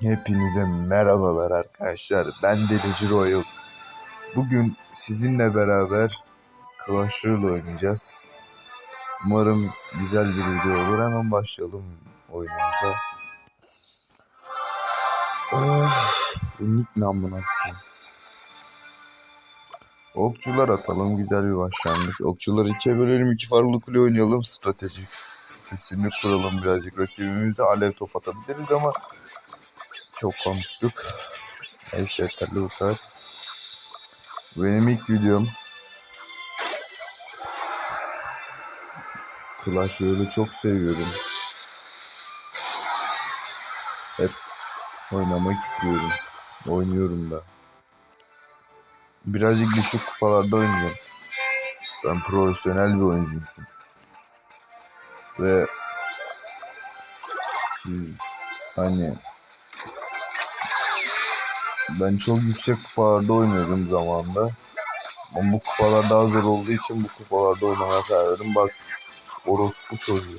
Hepinize merhabalar arkadaşlar. Ben Delici Royal. Bugün sizinle beraber Clash Royale oynayacağız. Umarım güzel bir video olur. Hemen başlayalım oyunumuza. Oh, bu nick ne amına koyayım? Okçular atalım. Güzel bir başlangıç. Okçuları ikiye bölelim. iki farklı kule oynayalım. Stratejik. Üstünlük kuralım birazcık. Rakibimize alev top atabiliriz ama çok konuştuk. Neyse yeterli bu kadar. Benim ilk videom. Clash Royale'ı çok seviyorum. Hep oynamak istiyorum. Oynuyorum da. Birazcık düşük kupalarda oynayacağım. Ben profesyonel bir oyuncuyum çünkü. Ve hani ben çok yüksek kupalarda oynuyordum zamanında. Ama bu kupalar daha zor olduğu için bu kupalarda oynamaya karar verdim. Bak orospu çocuğu.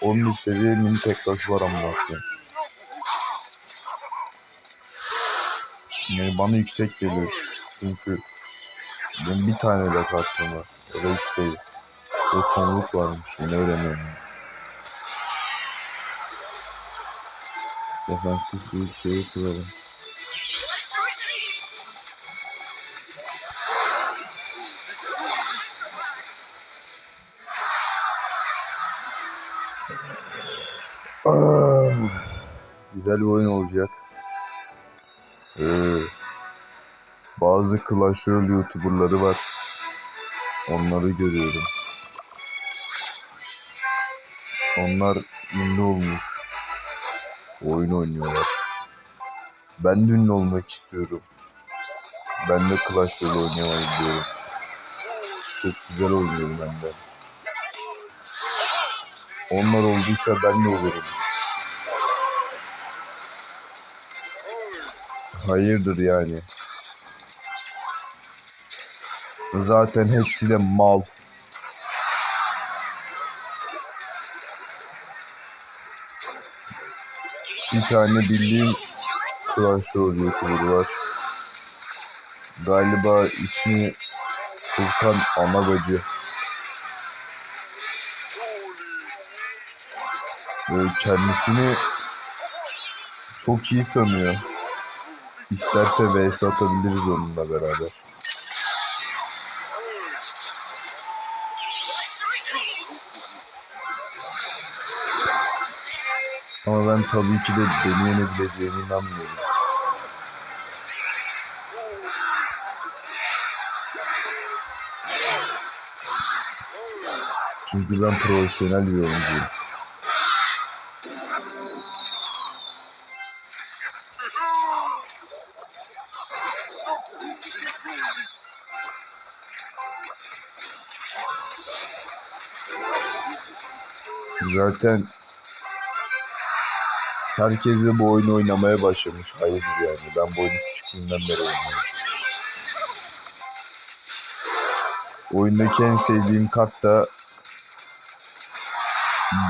11 seviye mini teklası var amına koyayım. Yani bana yüksek geliyor. Çünkü benim bir tane de kartım var. İki seviye. Ve tomruk varmış. Yine öğreniyorum. Defansif bir şey kuralım. Ah, güzel bir oyun olacak. Ee, bazı Clash Royale YouTuber'ları var. Onları görüyorum. Onlar ünlü olmuş. Oyun oynuyorlar. Ben de ünlü olmak istiyorum. Ben de Clash Royale oynamayı biliyorum. Çok güzel oynuyorum ben de. Onlar olduysa ben de olurum. Hayırdır yani. Zaten hepsi de mal. Bir tane bildiğim Clash Royale YouTuber var. Galiba ismi Furkan Anagacı. Böyle kendisini çok iyi sanıyor. İsterse vs atabiliriz onunla beraber. Ama ben tabii ki de beni yenebileceğine inanmıyorum. Çünkü ben profesyonel bir oyuncuyum. Zaten herkes de bu oyunu oynamaya başlamış. Hayırdır yani. Ben bu oyunu küçüklüğümden beri oynuyorum. Oyundaki en sevdiğim kart da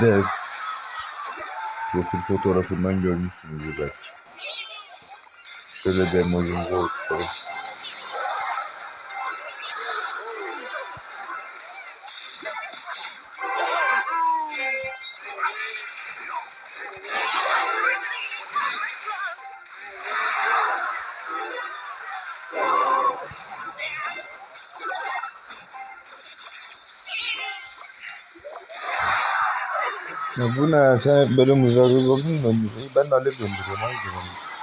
Dev. Profil fotoğrafından görmüşsünüzdür belki. Şöyle de emojimizi. Ya bu ne? Sen hep böyle mızraklı oldun mu? Ben de alev gönderiyorum. Hayır yani.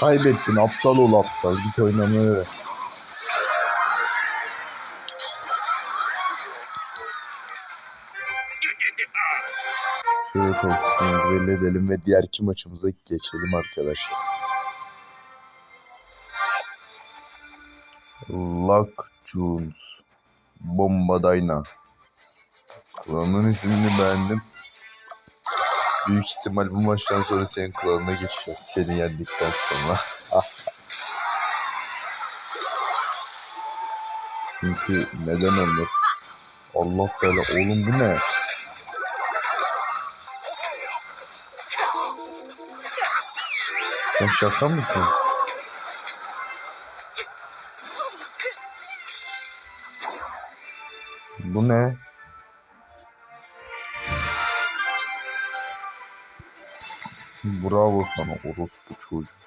Kaybettin aptal ol aptal. Git oynamaya öğren. Şöyle tavsiyelerimizi belli edelim ve diğer iki maçımıza geçelim arkadaşlar. Luck Jones Bomba Dayna Klanın ismini beğendim. Büyük ihtimal bu maçtan sonra senin klanına geçeceğim. Seni yendikten sonra. Çünkü neden olmasın? Allah bela. Oğlum bu ne? Sen şaka mısın? Bu ne? Bravo sana orospu çocuğu.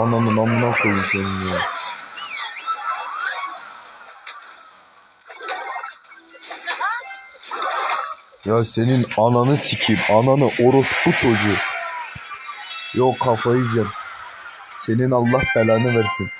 Ananın amına koyayım senin ya. Ya senin ananı sikeyim. Ananı orospu çocuğu. Yok kafayı yiyeceğim. Senin Allah belanı versin.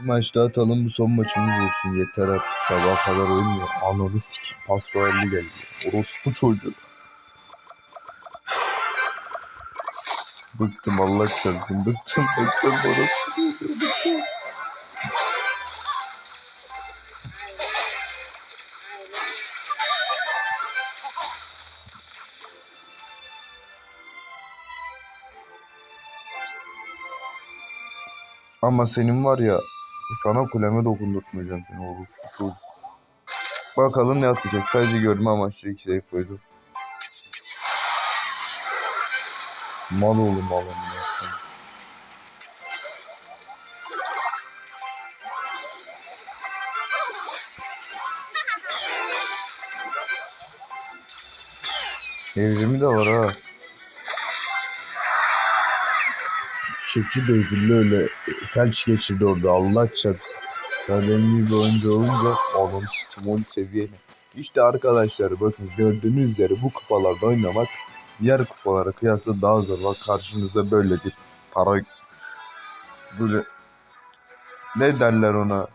Bir maç daha atalım bu son maçımız olsun yeter artık sabaha kadar oynuyor. Ananı sikeyim pas royalli geldi. Orospu çocuğu. Bıktım Allah çarpsın bıktım bıktım orospu. Ama senin var ya sana kuleme dokundurtmayacağım seni orospu çocuk. Bakalım ne atacak. Sadece görme amaçlı iki şey koydum. Mal oğlum mal oğlum. Evrimi de var ha. Fişekçi de üzüldü öyle felç geçirdi orada Allah çarpsın. Benim gibi oyuncu olunca oğlum 10 seviyeli. İşte arkadaşlar bakın gördüğünüz üzere bu kupalarda oynamak diğer kupalara kıyasla daha zor. Bak karşınızda böyle bir para böyle ne derler ona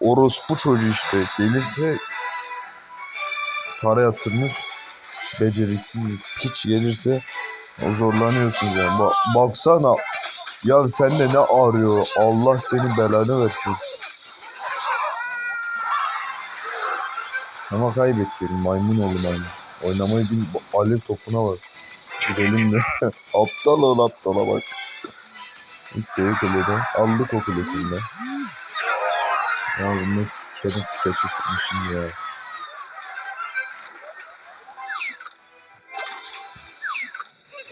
orospu çocuğu işte gelirse para yatırmış beceriksiz bir piç gelirse o zorlanıyorsunuz yani. Ba- baksana ya sende ne arıyor Allah seni belanı versin. Ama kaybedeceğim maymun oğlu maymun. Oynamayı bil alev topuna bak. Gidelim de. aptal ol aptala bak. İlk seviye kulede. Aldık o kulesinde. Ya bunu sikerim skeç ya.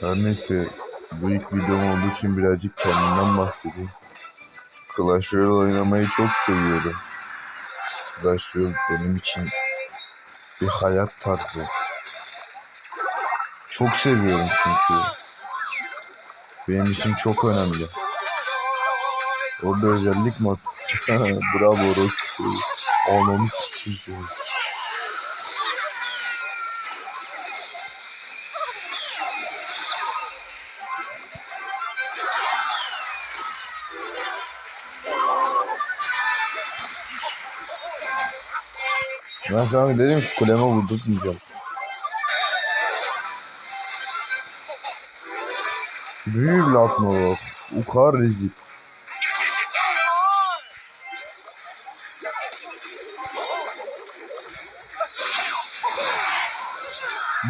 Her neyse bu ilk videom olduğu için birazcık kendimden bahsedeyim. Clash Royale oynamayı çok seviyorum. Clash Royale benim için bir hayat tarzı. Çok seviyorum çünkü. Benim için çok önemli. Orada özellik mod. Bravo orospu. Ananı sikeyim Ben sana dedim ki kuleme vurdurtmayacağım. Büyük atma bak. O kadar rezil.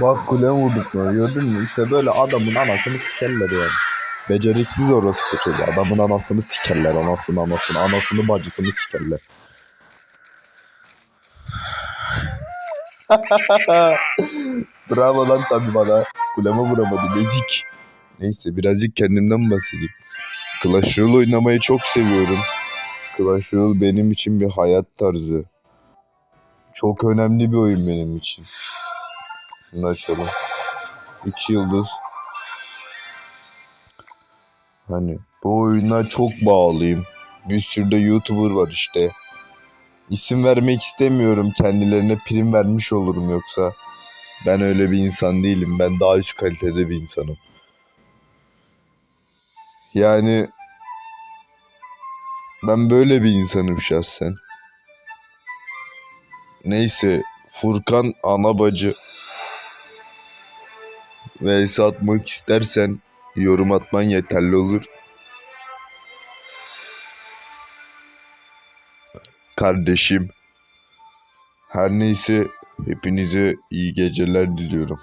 Bak kuleme vurdurtmuyor gördün mü? İşte böyle adamın anasını sikerler yani. Beceriksiz orası çocuğu. Adamın anasını sikerler. Anasını anasını. Anasını bacısını sikerler. Bravo lan tabii bana. Kuleme vuramadı ezik. Neyse birazcık kendimden bahsedeyim. Clash Royale oynamayı çok seviyorum. Clash Royale benim için bir hayat tarzı. Çok önemli bir oyun benim için. Şunu açalım. İki yıldız. Hani bu oyuna çok bağlıyım. Bir sürü de YouTuber var işte. İsim vermek istemiyorum. Kendilerine prim vermiş olurum yoksa. Ben öyle bir insan değilim. Ben daha üst kalitede bir insanım. Yani ben böyle bir insanım şahsen. Neyse Furkan ana bacı vs atmak istersen yorum atman yeterli olur. Kardeşim. Her neyse hepinize iyi geceler diliyorum.